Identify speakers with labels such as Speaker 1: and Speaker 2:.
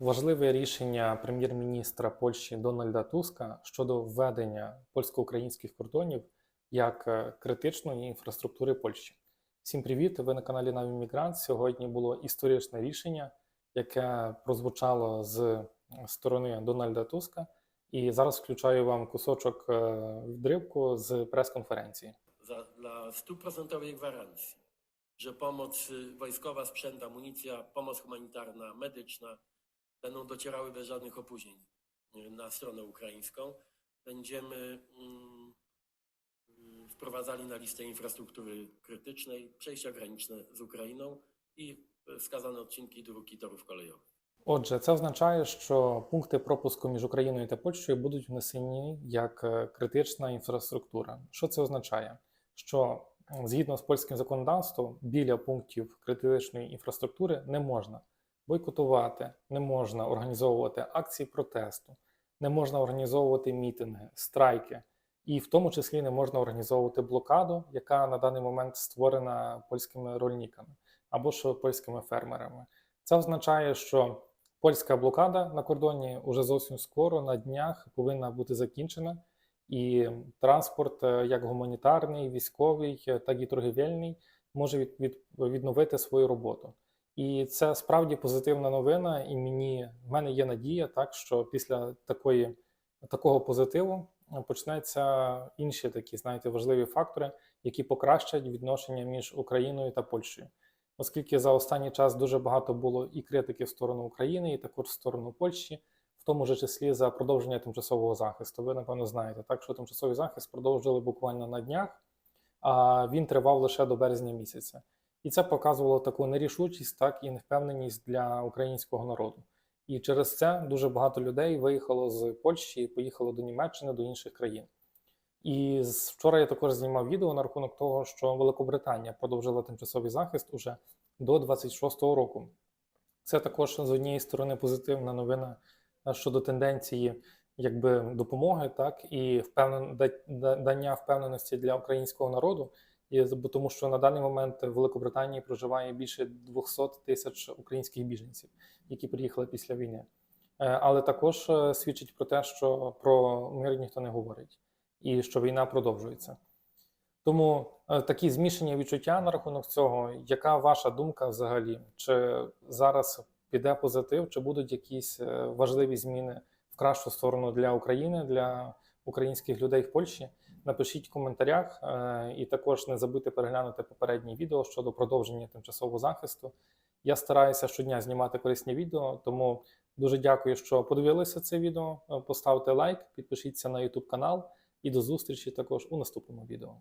Speaker 1: Важливе рішення прем'єр-міністра Польщі Дональда Туска щодо введення польсько-українських кордонів як е, критичної інфраструктури Польщі. Всім привіт! Ви на каналі Навіммігрант. Сьогодні було історичне рішення, яке прозвучало з сторони Дональда Туска. І зараз включаю вам кусочок е, відривку з прес-конференції.
Speaker 2: dla stuprocentowej gwarancji, że pomoc wojskowa, sprzęt, amunicja, pomoc humanitarna, medyczna będą docierały bez żadnych opóźnień na stronę ukraińską. Będziemy mm, y, wprowadzali na listę infrastruktury krytycznej przejścia graniczne z Ukrainą i y, wskazane odcinki dróg i torów kolejowych.
Speaker 1: Отже, це означає, що пункти пропуску між Україною та Польщею будуть внесені як критична інфраструктура. Що це означає? Що згідно з польським законодавством біля пунктів критичної інфраструктури не можна бойкотувати, не можна організовувати акції протесту, не можна організовувати мітинги, страйки, і в тому числі не можна організовувати блокаду, яка на даний момент створена польськими рольниками або ж польськими фермерами. Це означає, що польська блокада на кордоні уже зовсім скоро на днях повинна бути закінчена, і транспорт, е, як гуманітарний, військовий, е, так і торгівельний, може від, від, відновити свою роботу. І це справді позитивна новина. І мені в мене є надія, так що після такої такого позитиву е, почнуться інші такі, знаєте, важливі фактори, які покращать відношення між Україною та Польщею оскільки за останній час дуже багато було і критики в сторону України, і також в сторону Польщі, в тому ж числі за продовження тимчасового захисту. Ви напевно знаєте, так що тимчасовий захист продовжили буквально на днях, а він тривав лише до березня місяця. І це показувало таку нерішучість, так і невпевненість для українського народу. І через це дуже багато людей виїхало з Польщі поїхало до Німеччини, до інших країн. І вчора я також знімав відео на рахунок того, що Великобританія продовжила тимчасовий захист уже до 26-го року. Це також з однієї сторони позитивна новина е, щодо тенденції якби допомоги, так і впевнен да- да- дання впевненості для українського народу. І тому, що на даний момент в Великобританії проживає більше 200 тисяч українських біженців, які приїхали після війни. Е, Але також е, свідчить про те, що про мир ніхто не говорить і що війна продовжується. Тому е, такі змішані відчуття на рахунок цього. Яка ваша думка взагалі? Чи зараз піде позитив, чи будуть якісь важливі зміни в кращу сторону для України, для українських людей в Польщі? Напишіть в коментарях е, і також не забудьте переглянути попереднє відео щодо продовження тимчасового захисту. Я стараюся щодня знімати корисні відео, тому дуже дякую, що подивилися це відео. Е, Поставте лайк, підпишіться на YouTube канал і до зустрічі також у наступному відео.